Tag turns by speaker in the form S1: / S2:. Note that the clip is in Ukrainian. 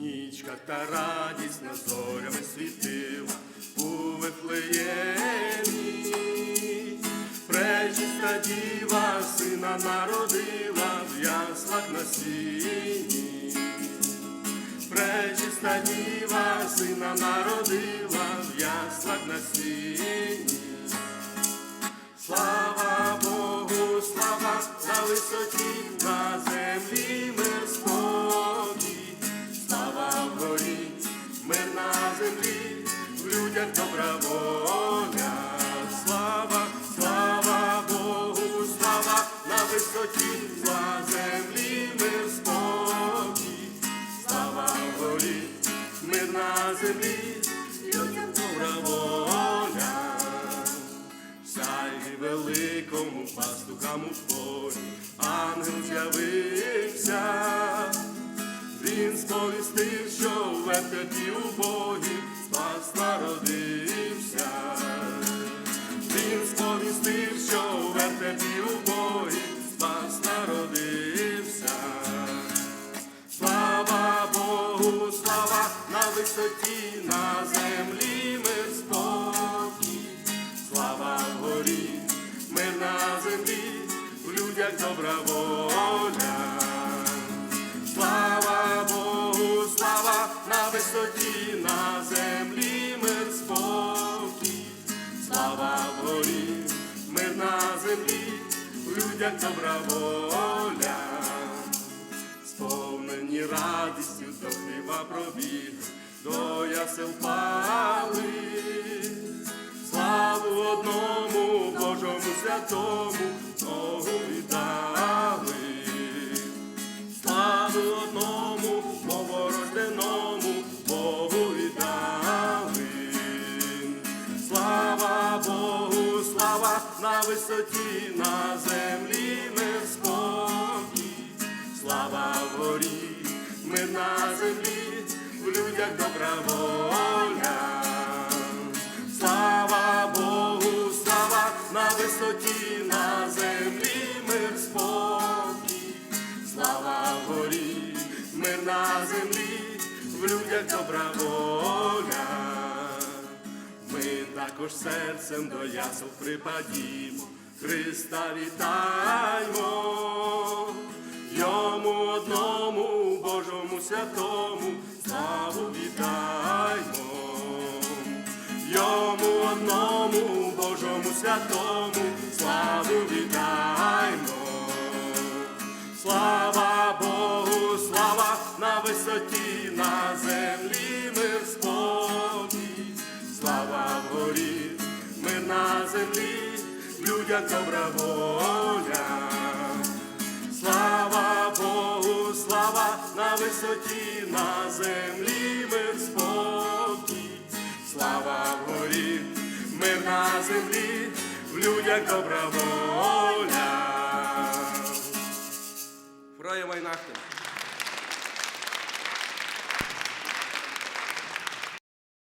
S1: Нічка та радісна зорями світила у Вифлеємі. Пречиста діва сина народила в яслах на сіні. Пречиста діва сина народила в яслах на сіні. Слава Богу, слава на висоті, на землі землі, в людях добра воля. Слава, слава Богу, слава на висоті, на землі мир спокій. Слава вгорі, мир на землі, людям добра воля. Сяйві великому пастухам у полі, ангел з'явився, він сповістив, що в у Богі добра воля. Слава Богу, слава на висоті, на землі мир спокій. Слава вгорі, мир на землі, в людях добра воля сповнені радістю до хліба пробіг, до ясел пали. Славу одному Божому святому висоті, на землі мир спокій. Слава вгорі, мир на землі, в людях добра воля. Слава Богу, слава на висоті, на землі мир спокій. Слава вгорі, мир на землі, в людях добра воля. Також серцем до ясел припадімо, Христа вітаймо, йому одному Божому святому славу вітаймо, йому одному Божому святому славу вітаймо. Слава Богу, слава на висоті, на землі землі, в людях добра воля. Слава Богу, слава на висоті, на землі мир спокій, слава вгорі, мир на землі, в людях добра воля.
S2: Фроя Вайнахтен.